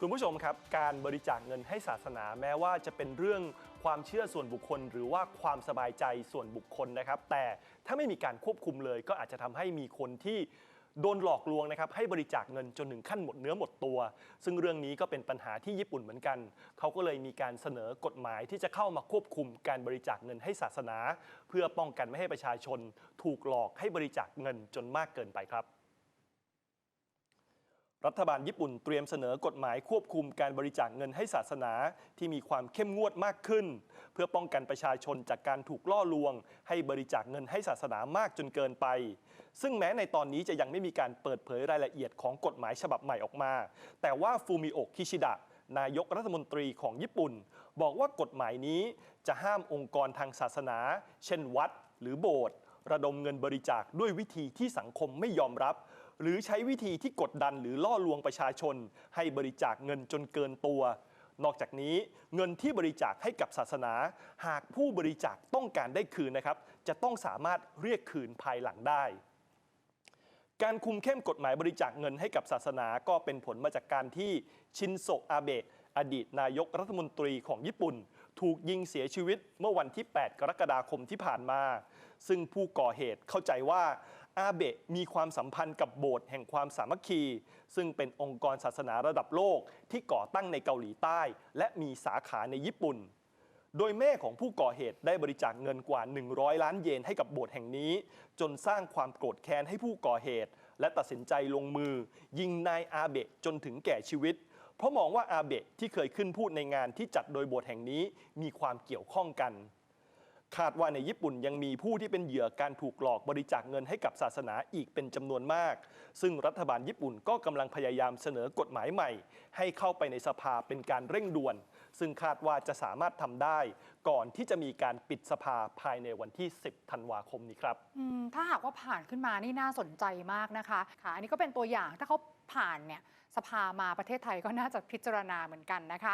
คุณผู้ชมครับการบริจาคเงินให้ศาสนาแม้ว่าจะเป็นเรื่องความเชื่อส่วนบุคคล หรือว่าความสบายใจส่วนบุคคลนะครับ แต่ถ้าไม่มีการควบคุมเลย ก็อาจจะทำให้มีคนที่โดนหลอกลวงนะครับให้บริจาคเงินจนถึงขั้นหมดเนื้อหมดตัว ซึ่งเรื่องนี้ก็เป็นปัญหาที่ญี่ปุ่นเหมือนกัน เขาก็เลยมีการเสนอกฎหมายที่จะเข้ามาควบคุมการบริจาคเงินให้ศาสนา เพื่อป้องกันไม่ให้ประชาชน ถูกหลอกให้บริจาคเงินจนมากเกินไปครับ รัฐบาลญี่ปุ่นเตรียมเสนอกฎหมายควบคุมการบริจาคเงินให้ศาสนาที่มีความเข้มงวดมากขึ้น เพื่อป้องกันประชาชนจากการถูกล่อลวง ให้บริจาคเงินให้ศาสนามากจนเกินไป ซึ่งแม้ในตอนนี้จะยังไม่มีการเปิดเผยรายละเอียดของกฎหมายฉบับใหม่ออกมา แต่ว่าฟูมิโอะคิชิดะนายกรัฐมนตรีของญี่ปุ่น บอกว่ากฎหมายนี้จะห้ามองค์กรทางศาสนา เช่นวัด หรือโบสถ์ระดมเงินบริจาคด้วยวิธีที่สังคมไม่ยอมรับ หรือใช้วิธีที่กดดันหรือล่อลวงประชาชน ให้บริจาคเงินจนเกินตัว นอกจากนี้เงินที่บริจาคให้กับศาสนา หากผู้บริจาคต้องการได้คืนนะครับ จะต้องสามารถเรียกคืนภายหลังได้การคุมเข้มกฎหมายบริจาคเงินให้กับศาสนาก็เป็นผลมาจากการที่ชินโซอาเบะอดีตนายกรัฐมนตรีของญี่ปุ่น ถูกยิงเสียชีวิตเมื่อวันที่ 8 กรกฎาคมที่ผ่านมา ซึ่งผู้ก่อเหตุเข้าใจว่า อาเบะมีความสัมพันธ์กับโบสถ์แห่งความสามัคคี ซึ่งเป็นองค์กรศาสนาระดับโลกที่ก่อตั้งในเกาหลีใต้ และมีสาขาในญี่ปุ่น โดยแม่ของผู้ก่อเหตุได้บริจาคเงินกว่า 100 ล้านเยนให้กับโบสถ์แห่งนี้ จนสร้างความโกรธแค้นให้ผู้ก่อเหตุ และตัดสินใจลงมือ ยิงนายอาเบะจนถึงแก่ชีวิต เพราะมองว่าอาเบะที่เคยขึ้นพูดในงานที่จัดโดยโบสถ์แห่งนี้มีความเกี่ยวข้องกัน คาดว่าในญี่ปุ่นยังมีผู้ที่เป็นเหยื่อการถูกหลอกบริจาคเงินให้กับศาสนาอีกเป็นจำนวนมาก ซึ่งรัฐบาลญี่ปุ่นก็กำลังพยายามเสนอกฎหมายใหม่ ให้เข้าไปในสภาเป็นการเร่งด่วน ซึ่งคาดว่าจะสามารถทำได้ ก่อนที่จะมีการปิดสภาภายในวันที่ 10 ธันวาคมนี้ครับถ้าหากว่าผ่านขึ้นมานี่น่าสนใจมากนะคะค่ะอันนี้ก็เป็นตัวอย่างถ้าเขาผ่านเนี่ยสภามาประเทศไทยก็น่าจะพิจารณาเหมือนกันนะคะ